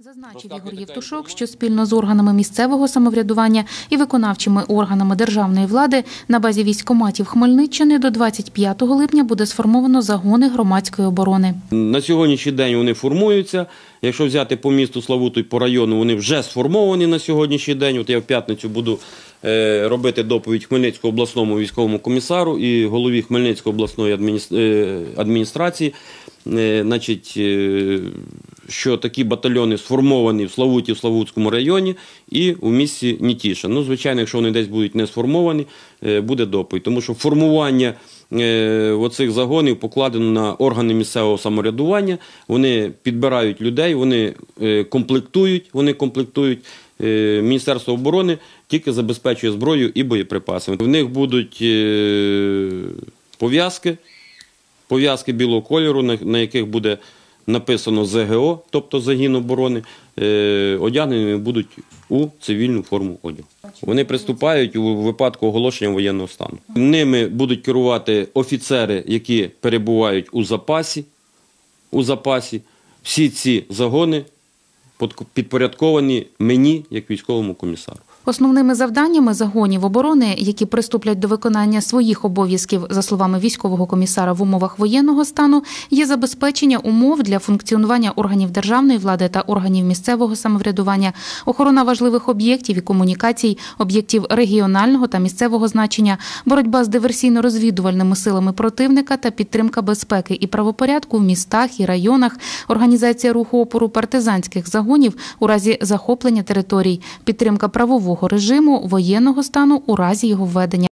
Зазначив Ігор Євтушок, що спільно з органами місцевого самоврядування і виконавчими органами державної влади на базі військкоматів Хмельниччини до 25 липня буде сформовано загони громадської оборони. На сьогоднішній день вони формуються. Якщо взяти по місту Славуту і по району, вони вже сформовані на сьогоднішній день. От я в п'ятницю буду е, робити доповідь Хмельницького обласному військовому комісару і голові Хмельницької обласної е, адміністрації. Е, значить, що такі батальйони сформовані в Славуті, в Славутському районі і у місті Нітіша. Ну, звичайно, якщо вони десь будуть не сформовані, е, буде доповідь. Тому що формування е, оцих загонів покладено на органи місцевого самоврядування. Вони підбирають людей, вони е, комплектують, вони комплектують. Міністерство оборони тільки забезпечує зброю і боєприпасами. В них будуть пов'язки, пов'язки білого кольору, на яких буде написано ЗГО, тобто загін оборони, е, одягнені будуть у цивільну форму одягу. Вони приступають у випадку оголошення воєнного стану. Ними будуть керувати офіцери, які перебувають у запасі. У запасі. Всі ці загони підпорядковані мені як військовому комісару. Основними завданнями загонів оборони, які приступлять до виконання своїх обов'язків, за словами військового комісара в умовах воєнного стану, є забезпечення умов для функціонування органів державної влади та органів місцевого самоврядування, охорона важливих об'єктів і комунікацій, об'єктів регіонального та місцевого значення, боротьба з диверсійно-розвідувальними силами противника та підтримка безпеки і правопорядку в містах і районах, організація руху опору партизанських загонів у разі захоплення територій, підтримка правового режиму воєнного стану у разі його введення.